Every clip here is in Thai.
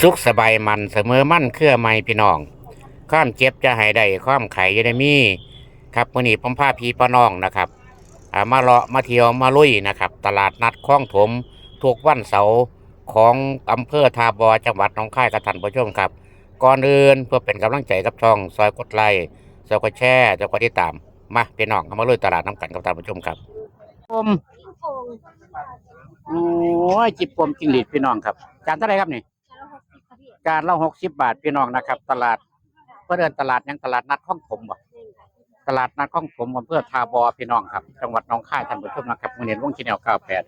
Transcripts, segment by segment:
สุขสบายมันเสมอมั่นเครือไม่พี่น้องความเจ็บจะหายได้ความไขจะได้มี ครับมื้อนี้ผมพาพี่ป้าน้องนะครับอ่ามาเลาะมาเที่ยวมาลุยนะครับ ตลาดนัดคลองถมทุกวันเสาร์ของอำเภอทาบอจังหวัดหนองคายกระทันผู้ชมครับ ก่อนอื่นเพื่อเป็นกำลังใจกับช่อง ซอยกดไลค์ซอยกดแชร์ซอยกดติดตาม มาพี่น้องเข้ามาลุยตลาดน้ำกันกับท่านผู้ชมครับผมโอ้ยจิบปมจิงหลีดพี่น้องครับจานเท่าไรครับนี่ จานละหกสิบบาทพี่น้องนะครับ ตลาดเพื่อเดินตลาดยังตลาดนัดข้องผมบ่ตลาดนัดข้องผมอำเภอทาบอพี่น้องครับ จังหวัดหนองคายท่านผู้ชมนะครับมือเนียนวงชินแนวเก้าแปด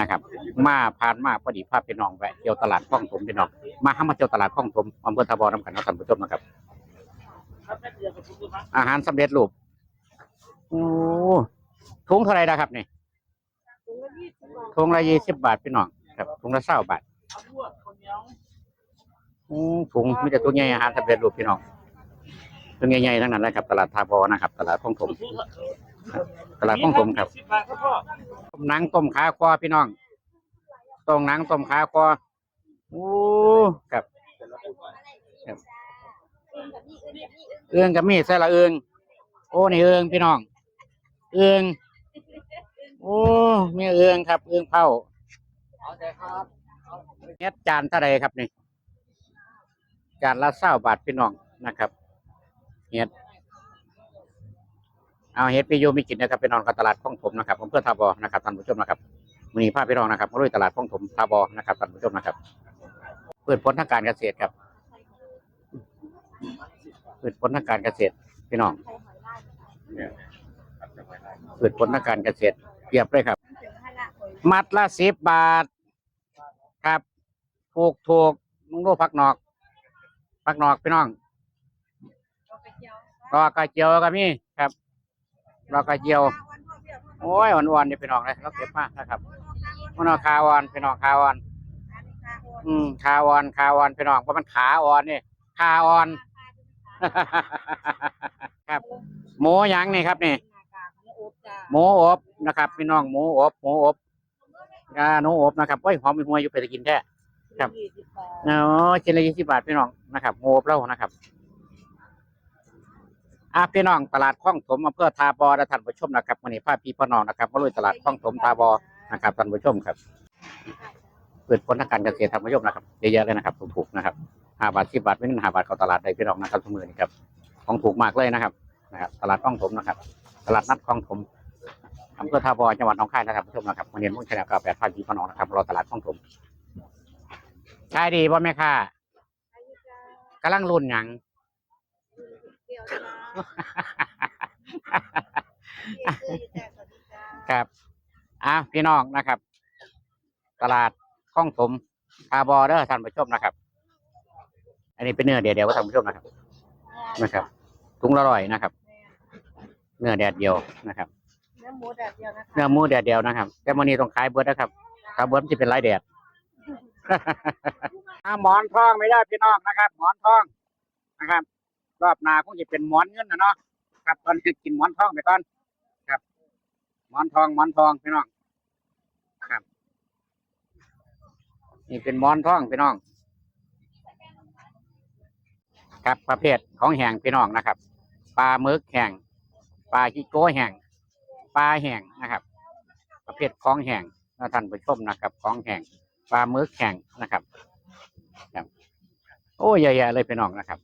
นะครับมาผ่านมาพอดีพาพพี่น้องแวะเที่ยวตลาดข้องผมพี่น้องมาห้ามาเที่ยวตลาดข้องผมอำเภอทาบอนำกันครับท่านผู้ชมนะครับ อาหารสำเร็จรูปโอ้ถุงเท่าไรนะครับนี่ถุงละยี่สิบบาทพี่น้องครับถุงละเศร้าบาท ถุงมีแต่ตัวใหญ่อาหารสำเร็จรูปพี่น้องตัวใหญ่ๆทั้งนั้นเลยครับ ตลาดทาบอนะครับ ตลาดข้องถมตลาดข้องถมครับต้มหนังต้มขาควอพี่น้องต้มหนังต้มขาควอโอ้ครับครับเอื้องกับมีดใส่ละเอื้องโอ้นี่เอื้องพี่น้อง เอื้องโอ้มีเอื้องครับ เอื้องเผาเน็ดจานเท่าไรครับนี่ จานละเศร้าบาทพี่น้องนะครับเห็ดเอาเห็ดไปโยมีกินนะครับพี่น้องกับตลาดข้องถมนะครับผมเพื่อทาบอนะครับท่านผู้ชมนะครับมือนี้พาพพี่น้องนะครับมาลุยตลาดข้องถมทาบอนะครับท่านผู้ชมนะครับ เปิดผลทางการเกษตรครับ เปิดผลทางการเกษตรพี่น้องเปิดผลทางการเกษตรเรียบเลยครับ มัดละสิบบาท ครับถูกถูกมึงรู้พักนอก พักนอกพี่น้องรอกระเจียวก็มีครับรอกระเจียว โอ้ยอ่อนๆนี่พี่น้องเลยเราเก็บมากนะครับมันเอาขาอ่อนพี่น้องขาอ่อน อืมขาอ่อนขาอ่อนพี่น้องเพราะมันขาอ่อนนี่ขาอ่อน ครับ หมูหยังนี่ครับนี่หมูอบนะครับ พี่น้องหมูอบหมูอบอ่าหนูอบนะครับโอ้ยหอมมีหัวอยู่ไปจะกินแท้ ครับเนาะชิ้นละยี่สิบบาทพี่น้องนะครับโงบเล่านะครับอาพี่น้องตลาดคลองถมอำเภอทาบอและท่านผู้ชมนะครับวันนี้พาพี่พ่อน้องนะครับมาลุยตลาดคลองถมทาบอนะครับท่านผู้ชมครับเปิดผลทางการเกษตรท่านผู้ชมนะครับเยอะๆเลยนะครับถูกๆนะครับห้าบาทสิบบาทไม่ถึงห้าบาทเข้าตลาดได้พี่น้องนะครับทุกมือนี่ครับของถูกมากเลยนะครับนะครับ ตลาดคลองถมนะครับ ตลาดนัดคลองถมอำเภอทาบอจังหวัดหนองคายนะครับผู้ชมนะครับวันนี้มุ่งชนะกับแปดพันพี่พ่อน้องนะครับรอตลาดคลองถม ขายดีป่ะแม่ค่ะกำลังรุ่นหยังครับอะพี่น้องนะครับ ตลาดข้องถมคาบอเดอร์ท่านผู้ชมนะครับ อันนี้เป็นเนื้อเดียวเดียวท่านผู้ชมนะครับ นะครับถุงละร้อยนะครับ เนื้อแดดเดียวนะครับ เนื้อหมูแดดเดียวนะคะเนื้อหมูแดดเดียวนะครับ แต่วันนี้ต้องขายเบิร์ดนะครับถ้าเบิร์ดมันจะเป็นลายแดด อะหมอนทองไม่ได้พี่น้องนะครับ หมอนทองนะครับ รอบนาคงจะเป็นหมอนเงินนะเนาะครับตอนนี้กินหมอนทองไปก่อนครับ หมอนทองหมอนทองพี่น้องครับ นี่เป็นหมอนทองพี่น้อง ครับประเภทของแห้งพี่น้องนะครับปลาหมึกแห้งปลาจิโก้แห้งปลาแห้งนะครับ ประเภทของแห้งนะท่านผู้ชมนะครับ ของแห้ง ปลาหมึกแห้งนะครับครับ โอ้ยแย่ๆเลยพี่น้องนะครับ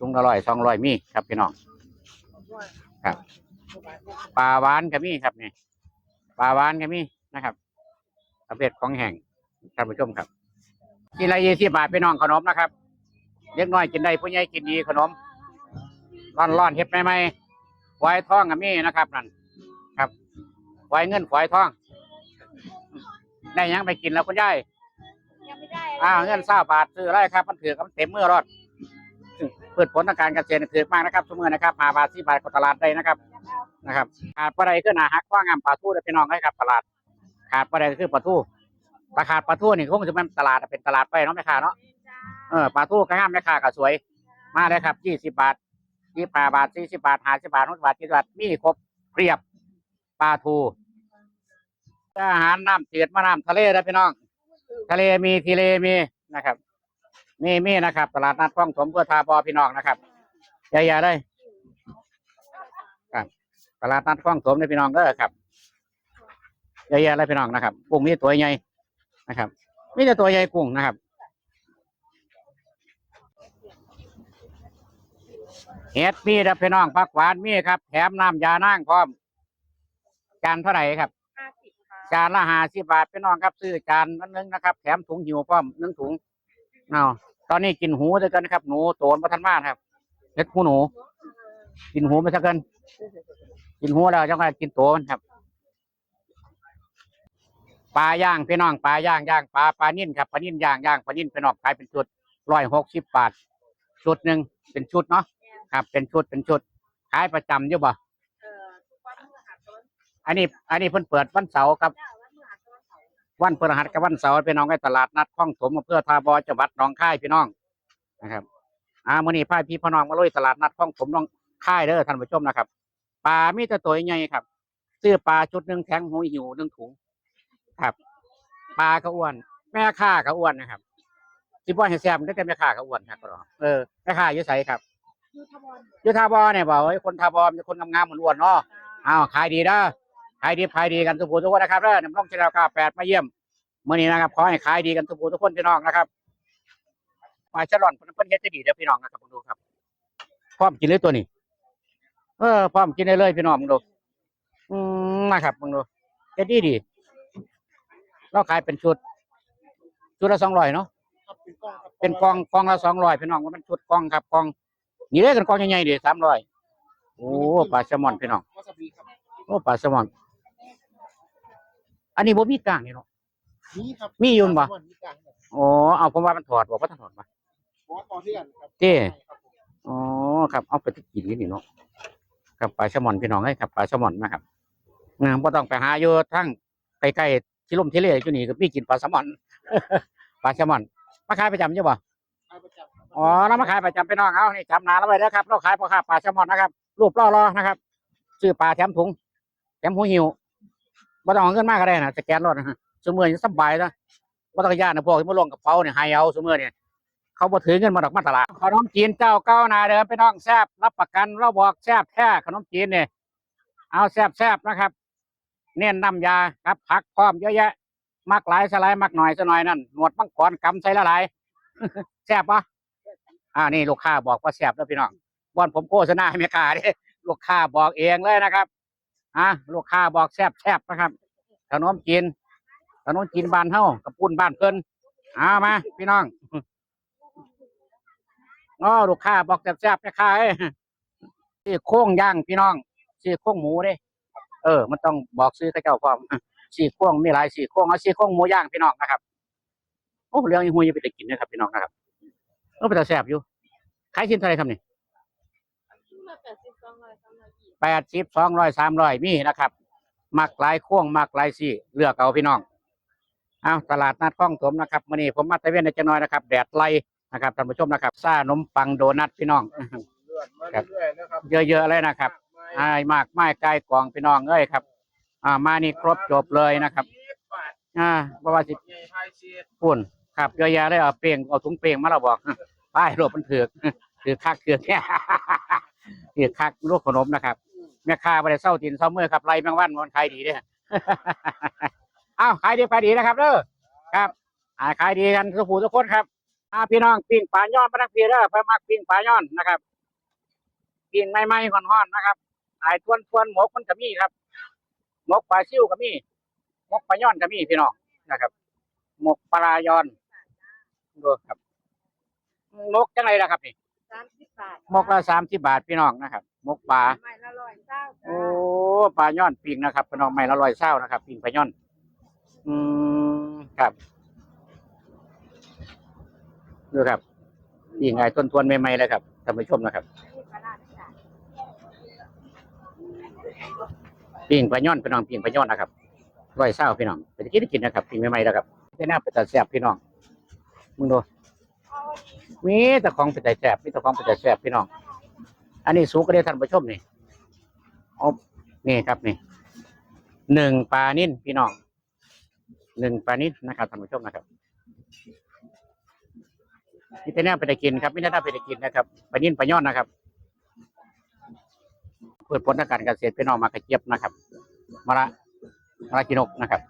ลุงอร่อยสองร้อยมีครับพี่น้องครับปลาหวานก็มีครับนี่ปลาหวานก็มีนะครับประเภทของแห้งท่านผู้ชมครับกินละไรยี่สิบบาทพี่น้องขนมนะครับเล็กน้อยกินได้ผู้ใหญ่กินดีขนมร้อนร้อนๆเฮ็ดใหม่ๆไว้ทองกับมีนะครับนั่นครับไว้เงินไว้ทอง ได้หยังไปกินแล้วคุณยายยังไม่ได้อ้าวเงินเศร้าบาทซื้ออะไรครับมันถือกับเต็มมือรอดพืชผลทางการเกษตรถือมากนะครับทุกมือนะครับหาบาทที่บาทก็ตลาดได้นะครับนะครับ ขาดปลาไหลขึ้นหาฮักว่างามปลาทูได้พี่น้องให้ครับตลาด ขาดปลาไหลคือปลาทูถ้าขาดปลาทูนี่คงจะเป็นตลาดเป็นตลาดไปเนาะแม่ค้าเนาะเออปลาทูก็ห้ามแม่ค้าก็สวย มาเลยครับยี่สิบบาทยี่สิบาทสี่สิบาทห้าสิบาทหกสิบาทเจ็ดสิบบาทมีครบเรียบปลาทู อาหารน้ำจืดมาน้ำทะเลนะพี่น้อง ทะเลมีทะเลมีนะครับ มีมีนะครับ ตลาดนัดคลองถมเพื่อทาบอพี่น้องนะครับใหญ่ๆเลยครับ ตลาดนัดคลองถมในพี่น้องเด้อครับใหญ่ๆเลยพี่น้องนะครับกุ้งมีตัวใหญ่นะครับมีแต่ตัวใหญ่กุ้งนะครับเห็ดมีนะพี่น้องผักหวานมีครับ แถมน้ำยานั่งพร้อมจานเท่าไหร่ครับ จานละหาสิบบาทพี่น้องครับซื้อจานนั้นนึงนะครับ แถมถุงหิวพร้อมหนึ่งถุงเอาตอนนี้กินหูด้วยกันนะครับหนูโตนมาทันมากครับเห็ดหูหนู กินหูไปสักกัน กินหูแล้วจังไงกินโตมันครับปลาย่างพี่น้องปลาย่างย่างปลาปลานิ่นครับปลานิ่นย่างย่างปลานิ่นพี่น้องขายเป็นชุดร้อยหกสิบบาทชุดหนึ่งเป็นชุดเนาะครับ เป็นชุดเป็นชุดขายประจำอยู่บ่ เอ่อทุกวันพฤหัสกับวัน อันนี้ อันนี้เพิ่นเปิดวันเสาร์ครับเจ้าวันพฤหัสกับวันเสาร์วันพฤหัสกับวันเสาร์พี่น้องในตลาดนัดคลองถมอำเภอทาบอจังหวัดหนองคายพี่น้องนะครับอ่ามื้อนี้พาพี่พ่อน้องมาลุยตลาดนัดคลองถมหนองคายเด้อท่านผู้ชมนะครับปลามีแต่ตัวใหญ่ครับซื้อปลาชุดหนึ่งแทงหูหิวหนึ่งถุงครับปลาก็อ้วน แม่ค้าก็อ้วนนะครับสิบ่ให้แซ่บมันได้แต่แม่ค้าก็อ้วนครับก็เออแม่ค้าอยู่ไสครับยูทบอลอยู่ทาบอเนี่ยบอกว่าคนทาบอมีคนงามๆเหมือนอ้วนเนาะอ้าวขายดีเด้อ ขายดีขายดีกันทุกผู้ทุกคนนะครับเด้อน้ำร่องเชลล์ก้าแปดมาเยี่ยมมื่อนี้นะครับขอให้ขายดีกันทุกผู้ทุกคนพี่น้องนะครับมาฉลอนเพิ่นเพิ่นเฮ็ดจะดีเด้อพี่น้องนะครับผมดูครับพร้อมกินเลยตัวนี้ เออพร้อมกินได้เลยพี่น้องมึงดูอืมนะครับมึงดูเฮ็ดดีดีเราขายเป็นชุด ชุดละสองร้อยเนาะเป็นกองกองละสองร้อยพี่น้องว่ามันชุดกองครับกองนี่เลยกันกองใหญ่ๆดิสามร้อยโอ้ปลาแซลมอนพี่น้องโอ้ปลาแซลมอน อันนี้บ่มีกลางนี่เนาะ นี่ครับมีอยู่บ่ มีกลางครับอ๋อเอาผมว่ามันถอดบอกว่าถ้าถอดมาบอสต่อเทือนครับเจ้ครับผมอ๋อครับเอาไปกินนี่เนาะครับปลาแซลมอนพี่น้องเอ้ยครับปลาแซลมอนนะครับงามบ่ต้องไปหาอยู่ทั้งใกล้ๆที่ลมที่เล่อยู่นี่ก็มีกินปลาแซลมอน ปลาแซลมอนมาขายประจำใช่บ่ขายประจำครับอ๋อแล้วมาขายประจำพี่น้องเอานี่จำหนาแล้วไว้เด้อครับเราขายพ่อค้าปลาแซลมอนนะครับรูปล่อๆนะครับซื้อปลาแถมถุงแถมหูหิว บ่ต้องเอาเงินมากก็ได้นะสแกนรถนะสมือนี่สบายนะบ่ต้องญาตินะพวกที่มาลงกับเขาเนี่ยให้เอาสมือเนี่ยเขาบ่ถือเงินมาดอกมาตลาดขนมจีนเจ้าเก้าหนาเดิมพี่น้องแซบรับประกันเราบอกแซบแท้ขนมจีนเนี่ยเอาแซบแซบนะครับ เน้นน้ำยาครับผักพร้อมเยอะแยะมักหลายสลายมักหน่อยสหน่อยนั่นหนวดมังกรกำใส่ละหลายแซบปะอ่านี่ลูกค้าบอกว่าแซบแล้วพี่น้องบอนผมโฆษณาให้แม่ค้าเด้ลูกค้าบอกเองเลยนะครับ อะลูกค้าบอกแซ่บแซบนะครับขนมจีนขนมจีนบ้านเฮากับปุ้นบ้านเพิ่นเอามาพี่น้องอ๋อลูกค้าบอกแซ่บแซ่บแม่ค้าเอ้ยซี่โครงย่างพี่น้องซี่โครงหมูเด้ เออ มันต้องบอกซื้อกับเจ้าพร้อมซี่โครงมีหลายซี่โครงเอาซี่โครงหมูย่างพี่น้องนะครับโอ้เรื่องอีหุยยังไปได้กินนะครับพี่น้องนะครับโอ้ไปแต่แซ่บอยู่ขายชิ้นเท่าไรครับนี่ แปดสิบสองร้อยสามร้อยยี่แปดสิบสองร้อยสามร้อยมีนะครับ มักหลายข่วงมักหลายซี่เลือกเอาพี่น้องเอาตลาดนัดคลองถมนะครับมื่อนี้ผมมาตะเวนในจังน้อยนะครับ แดดไล่นะครับท่านผู้ชมนะครับซ่านมปังโดนัทพี่น้องเลื่อนมาครับเรื่อยๆนะครับเยอะๆเลยนะครับอายมากไม้ไกลกองพี่น้องเอ้ยครับ อ่ามานี่ครบจบเลยนะครับบาทอ่าเพราะว่าสิใหญ่ไฮซีดปุ่นครับเยอะแยะเลยเอาเปลียงเอาถุงเปลียงมาเราบอกป้ายรถมันถือกถือคักถือกแค่ถือคักลูกขนมนะครับ แม่ค้าไปได้เศร้าตินเศร้าเมื่อครับไล่แมงวันมันขายดีเด้อ อ้าวขายดีขายดีนะครับเด้อครับ อ่าขายดีกันทุกผู้ทุกคนครับอาพี่น้องปิ้งปลาย้อนมาทั้งปีเด้อเพื่อมักปิ้งปลาย้อนนะครับปิ้งใหม่ๆห่อนๆนะครับไอ้ทวนทวนหมกมันก็มีครับหมกปลาซิ่วก็มีหมกปลาย้อนก็มีพี่น้องนะครับหมกปลายอนดูครับหมกจังไรล่ะครับนี่ สามสิบบาทหมกละสามสิบบาทพี่น้องนะครับหมกปลาไม่ละร้อยเจ้าจ้าโอ้ปลาย่อนปิงนะครับพี่น้องไม่ละร้อยเศร้านะครับปิงปลาย่อน อืมครับดูครับปิงไงต้นทวนใหม่ๆเลยครับท่านผู้ชมนะครับนี่ปลาร้าจ้าปิงปลาย่อนพี่น้องปิงปลาย่อนนะครับร้อยเศร้าพี่น้องเป็นที่ได้กินนะครับปิงใหม่ๆแล้วครับเป็นน้าเป็นตาแซ่บพี่น้องมึงดู มีแต่ของเป็นแต่แสบมีแต่ของเป็นแต่แสบพี่น้อง อันนี้สูงก็ได้ท่านผู้ชมนี่เอานี่ครับนี่หนึ่งปลานิ่นพี่น้องหนึ่งปลานิ่นนะครับท่านผู้ชมนะครับมีแต่แนวไปได้กินครับมีแต่แนวไปได้กินนะครับปลานิ่นปลาย่อนนะครับเปิดผลทางการเกษตรพี่น้องมากระเจี๊ยบนะครับมะระมะระกินกนะครับ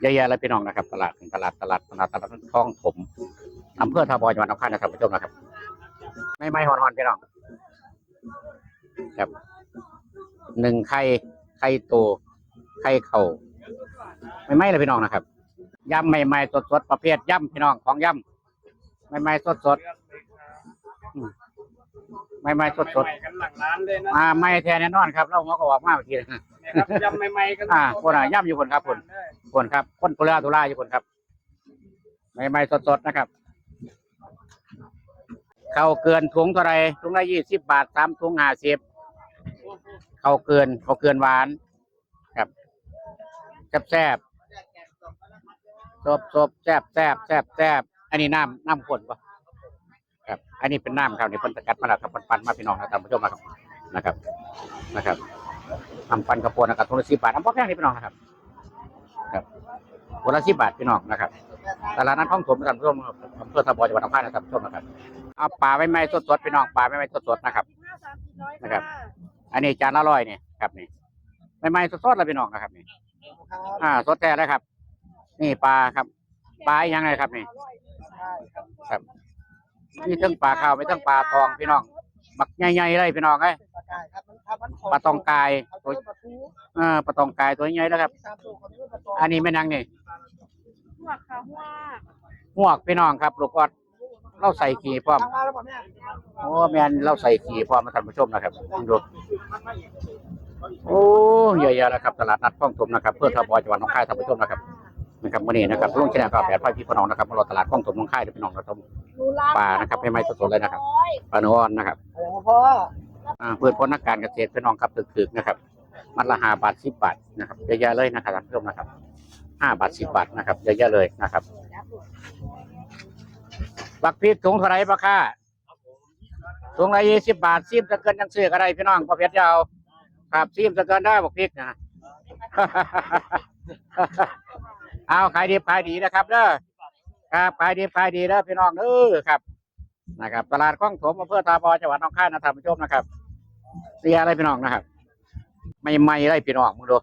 เยอะแยะเลยพี่น้องนะครับ ตลาดตลาดตลาดตลาดตลาดคลองถม อำเภอท่าบอจังหวัดหนองคายนะครับผู้ชมนะครับ ไม่ไม่หอนหอนพี่น้องครับหนึ่งไข่ไข่โตไข่เข่าไม่ไม่เลยพี่น้องนะครับยำใหม่ๆสดๆประเภทยำพี่น้องของยำใหม่ๆสดๆอืมใหม่ๆสดใหม่ๆกันหลังร้านเลยนะๆอ่าไม่แท้แน่นอนครับเราหัวก็ออกมาเมื่อกี้เนี่ยครับยำใหม่ๆกันอ่าคนอะย่ำอยู่คนครับคนคนครับ คนตุลาตุลาอยู่คนครับใหม่ๆสดๆนะครับ เขาเกินถุงเท่าไรถุงละยี่สิบบาทสามถุงห้าสิบเขาเกินเขาเกินหวานครับแซบแซบซบซบแซบแซบแซบแซบอันนี้น้ำน้ำข้นปะครับ อันนี้เป็นน้ำครับนี่เพิ่นสกัดมาแล้วครับปันๆมาพี่น้องนะท่านผู้ชมนะครับนะครับนะครับทำปันกระปวนนะครับทุนละสิบบาทน้ำพอแพงนี่พี่น้องนะครับ ครับคนละสิบบาทพี่น้องนะครับตลาดนัดห้องถมท่านผู้ชมครับอำเภอทบจังหวัดนองคายนะครับท่านผู้ชมนะครับ เอาปลาไม่ไม่สดๆพี่น้องปลาไม่ไม่สดๆนะครับ ห้าสามสี่ร้อยนะครับอันนี้จานละร้อยเนี่ยครับนี่ไม่ไม่สดๆเลยพี่น้องนะครับนี่อ่าสดแท้เลยครับ นี่ปลาครับ ปลาอีกอยังไงครับนี่ ครับ มีทั้งปลาขาวมีทั้งปลาทองพี่น้องบักใหญ่ๆเลยพี่น้องเอ้ยปลากายครับมันครับมันปลาตองกายเอาตัวเนื้อปลาทูเออปลาตองกายตัวใหญ่แล้วครับสามตัวของเนื้อปลาตองอันนี้แม่นางนี่หัวค่ะหัวหวกพี่น้องครับลูกออด เราใส่ขี่พร้อมโอ้แม่นเราใส่ขี่พร้อมมาท่านผู้ชมนะครับดูโอ้เยอะๆแล้วครับตลาดนัดคลองถมนะครับเพื่อทบจังหวัดหนองคายท่านผู้ชมนะครับนะครับวันนี้นะครับลุงชนะก็แปดพ่อพี่พน้องนะครับมารอตลาดคลองถมหนองคายเด้อพี่น้องนะครับดูร้านปลานะครับไม่ไม่สดๆเลยนะครับปลาโนอนนะครับอะไรของพ่ออ่าพืชผลทางการเกษตรพี่น้องครับถึกๆนะครับมันละหาบาทสิบบาทนะครับเยอะแยะเลยนะครับท่านผู้ชมนะครับห้าบาทสิบบาทนะครับเยอะแยะเลยนะครับ บักพริกถุงเท่าไหรปะค่าถุงละยี่สิบบาทซิมจะเกินยังซื้อก็ได้พี่น้องประเภทยาวครับซิมจะเกินได้บักพริกนะเอาขายดีขายดีนะครับเด้อครับขายดีขายดีเด้อพี่น้องเด้อครับนะครับ ตลาดคลองถมอำเภอตาบอจังหวัดหนองคายนะท่านผู้ชมนะครับ เสียอะไรพี่น้องนะครับ ไม่ไหม่เลยพี่น้องมึงดู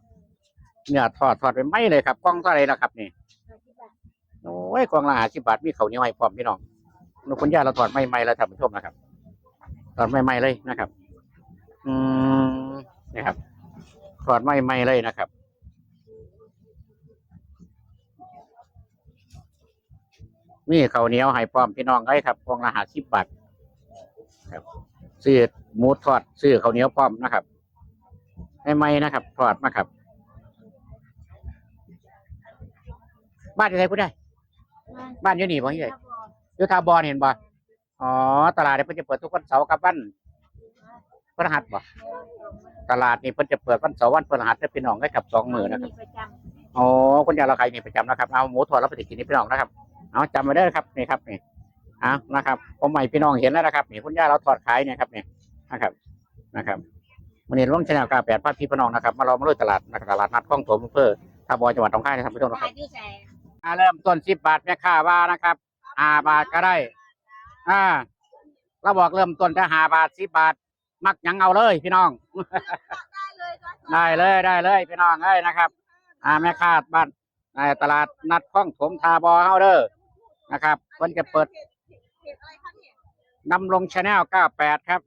เนี่ยทอดทอดไปไหม่เลยครับกล้องเท่าไหรนะครับนี่โอ้ยกล้องละห้าสิบบาทมีเขาวเหนียวให้พร้อมพี่น้อง นุคุณย่าเราทอดไม่ไหม่แล้วท่านผู้ชมนะครับทอดไม่ไหม่เลยนะครับ อืมนี่ครับทอดไม่ไหม่เลยนะครับมีข้าวเหนียวให้พร้อมพี่น้องไอ้ครับกล่องละห้าสิบบาทครับซื้อหมูทอดซื้อข้าวเหนียวพร้อมนะครับให้ไหมนะครับทอดมาครับบ้านอยู่ไหนพูดได้ บ้านอยู่นี่บ่ที่ไหนอ ยู่ทาบอนเห็นบ่อ๋อ ตลาดเนี่ยเพิ่นจะเปิดทุกวันเสาร์กับวันพฤหัสบ่ตลาดนี่เพิ่นจะเปิดวันเสาร์วันพฤหัสให้พี่น้องได้กับสองมื้อนะครับมีประจอ๋อคุณยายเราขายนี่ประจำนะครับเอาหมูทอดแล้วไปกินนี่พี่น้องนะครับเอาจำไว้ได้อครับนี่ครับนี่เอานะครับผมใหม่พี่น้องเห็นแล้วนะครับนี่คุณย่าเราทอดขายเนี่ยครับนี่นะครับนะครับวันนี้ลงชแนลกาแปดพาพี่พี่น้องนะครับ มาเรามาลุยตลาดนะครับตลาดนัดคลองถมอำเภอท่าบอยจังหวัดหนองคายนะครับพี่น้องำนะครับขายที่แสนอ่าเริ่มต้นสิบบาทแม่ค้าว่านะครับ ห้าบาทก็ได้ อ่าเราบอกเริ่มต้นแค่ห้าบาทสิบบาท มักยังเอาเลย พี่น้อง ได้เลยได้เลย พี่น้องเอ้ยนะครับ อ่าแม่ค้าบ้านในตลาดนัดคลองถมทาบอเฮาเด้อนะครับเพิ่นจะเปิดนำลงชาแนล98ครับ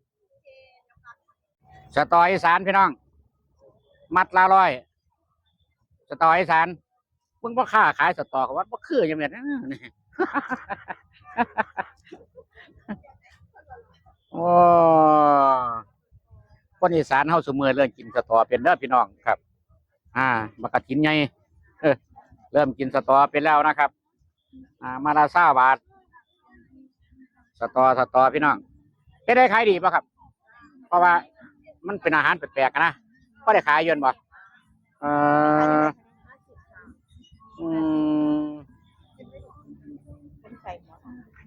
สตออีสานพี่น้อง มัดละร้อย สตออีสานเพิ่งพ่อค้าขายสตอกับวัดบ่อคืออย่างเนี้ย โอ้คนอีสานเฮาสมือเริ่มกินสตอเป็นเด้อพี่น้องครับ อ่าบักกะทินใหญ่เออเริ่มกินสตอเป็นแล้วนะครับ อ่า มาละซ่าบาทสตอสตอพี่น้องเฮ็ดได้ขายดีป่ะครับ เพราะว่ามันเป็นอาหารแปลกๆนะก็ได้ขายเยอะบ่เอ่อ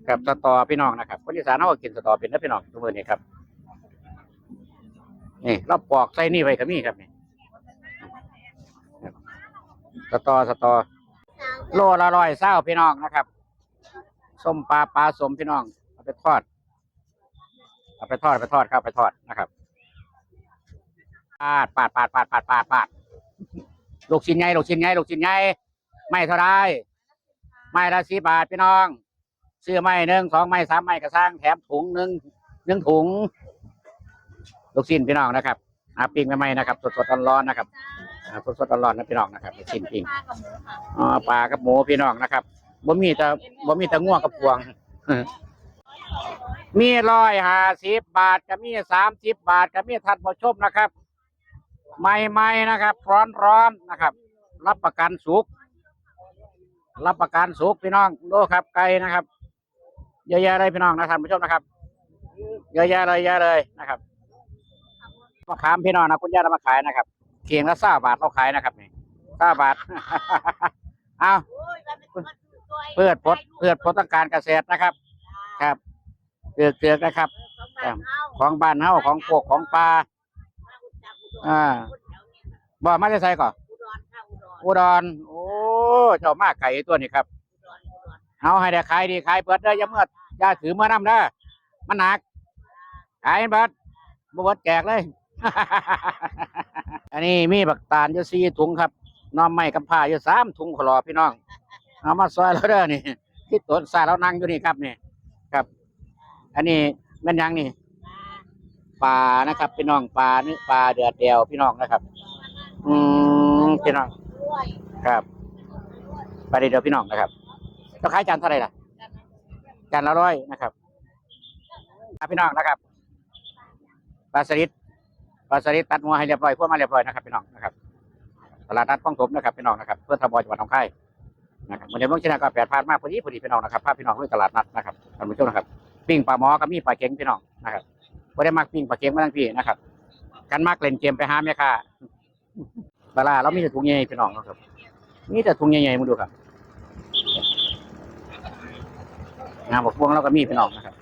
กับสตอพี่น้องนะครับคนอีสานเขาก็กินสตอเป็นนะพี่น้องทุกมือนี้ครับนี่เราปอกใส่นี่ไว้ก็มีครับนี่สตอสตอโลละร้อยเศร้าพี่น้องนะครับส้มปลาปลาสมพี่น้องเอาไปทอดเอาไปทอดไปทอดครับเอาไปทอดนะครับปาดปาดปาดปาดปาดปาดปาดลูกชิ้นใหญ่ลูกชิ้นใหญ่ลูกชิ้นใหญ่ไม่เท่าไรไม่ละสิบบาทพี่น้อง ซื้อไม่หนึ่งสองไม่สามไม่กระซ้างแถมถุงหนึ่งหนึ่งถุง ลูกชิ้นพี่น้องนะครับอาปิ้งใหม่นะครับ สดๆร้อนๆนะครับอ่าสดๆร้อนๆนะพี่น้องนะครับลูกชิ้นปิ้งปลากับหมูค่ะอ๋อปลากับหมูพี่น้องนะครับบ่มีแต่บ่มีแต่ง่วงกับพวง มีร้อยห้าสิบบาทก็มีสามสิบบาทก็มีทัดผู้ชมนะครับใหม่ๆนะครับ ร้อนๆนะครับ รับประกันสุกรับประกันสุกพี่น้องดูครับไก่นะครับ เยอะแยะเลยพี่น้องนะท่านผู้ชมนะครับเยอะแยะเลยเยอะเลยนะครับมะขามพี่น้องนะคุณย่าเอามาขายนะครับเคียงละสาบาทเขาขายนะครับนี่สาบาทเอาเพื่อพดเพื่อพดต้องการเกษตรนะครับ ครับเกือกเกือนะครับ ของบ้านเฮาของพวกของปลาอ่าบ่มาจะใส่ก่อนอุดรโอ้เจ้ามากไก่ตัวนี้ครับเอาให้ได้ขายดีขายเปิดเด้ย่าเมื่อ อย่าถือเมื่อนำเด้มันหนักขายเบิดบ่เบิดแจกเลย อันนี้มีบักตาลอยู่สี่ถุงครับน้อมไม้กับผ้าอยู่สามถุงขอรอพี่น้องเอามาซอยแล้วเด้อนี่ที่ต้นสาเรานั่งอยู่นี่ครับนี่ครับ อันนี้แม่นยังนี่ปลานะครับ พี่น้องปลานื้อปลาเดือดเดียวพี่น้องนะครับ อืมพี่น้อง ครับปลาเดือดเดียวพี่น้องนะครับเราขายจานเท่าไหร่ล่ะ จานละร้อยนะครับพี่น้องนะครับปลาสลิดปลาสลิดตัดหัวให้เรียบร้อยพวกมาเรียบร้อยนะครับพี่น้องนะครับตลาดนัดคลองถมนะครับพี่น้องนะครับเพื่อทบจังหวัดหนองคายนะครับวันนี้เมืองชนะก็แปดพันมากพอดีพอดีพี่น้องนะครับภาพพี่น้องด้วยตลาดนัดนะครับท่านผู้ชมนะครับปิ้งปลาหมอก็มีปลาเค็งพี่น้องนะครับไม่ได้มักปิ้งปลาเค็งมาทั้งพี่นะครับกันมักเล่นเกมไปหาแม่ค้าปลาร้าเรามีแต่ถุงใหญ่พี่น้องนะครับมีแต่ถุงใหญ่ๆมึงดูครับ งานบกพวงเราก็มีพี่น้องนะครับ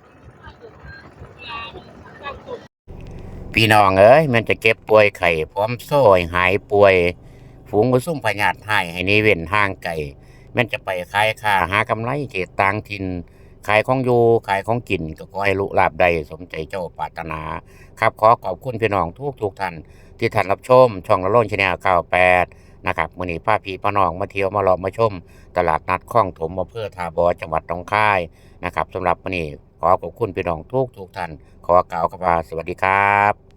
พี่น้องเอ้ยมันจะเก็บป่วยไข่พร้อมโซ่หายป่วย ฝูงกระซุ่มพญาติให้ให้นี่เว้นห่างไก่ม่นจะไปขายค่าหากำไรเขตต่างถิ่นขายของอยู่ขายของกินก็ขอให้ลุลาบใดสมใจเจ้าปรารถนา ครับขอขอบคุณพี่น้องทุกทุกท่านที่ท่านรับชม ช่องละล่นชแนล98นะครับมือนี้พาพีพี่น้องมาเที่ยวมาลองมาชม ตลาดนัดคลองถมอำเภอทาบอจังหวัดหนองคาย นะครับสำหรับวันนี้ขอขอบคุณพี่น้องทุกทุกท่านขอกล่าวคำว่าสวัสดีครับ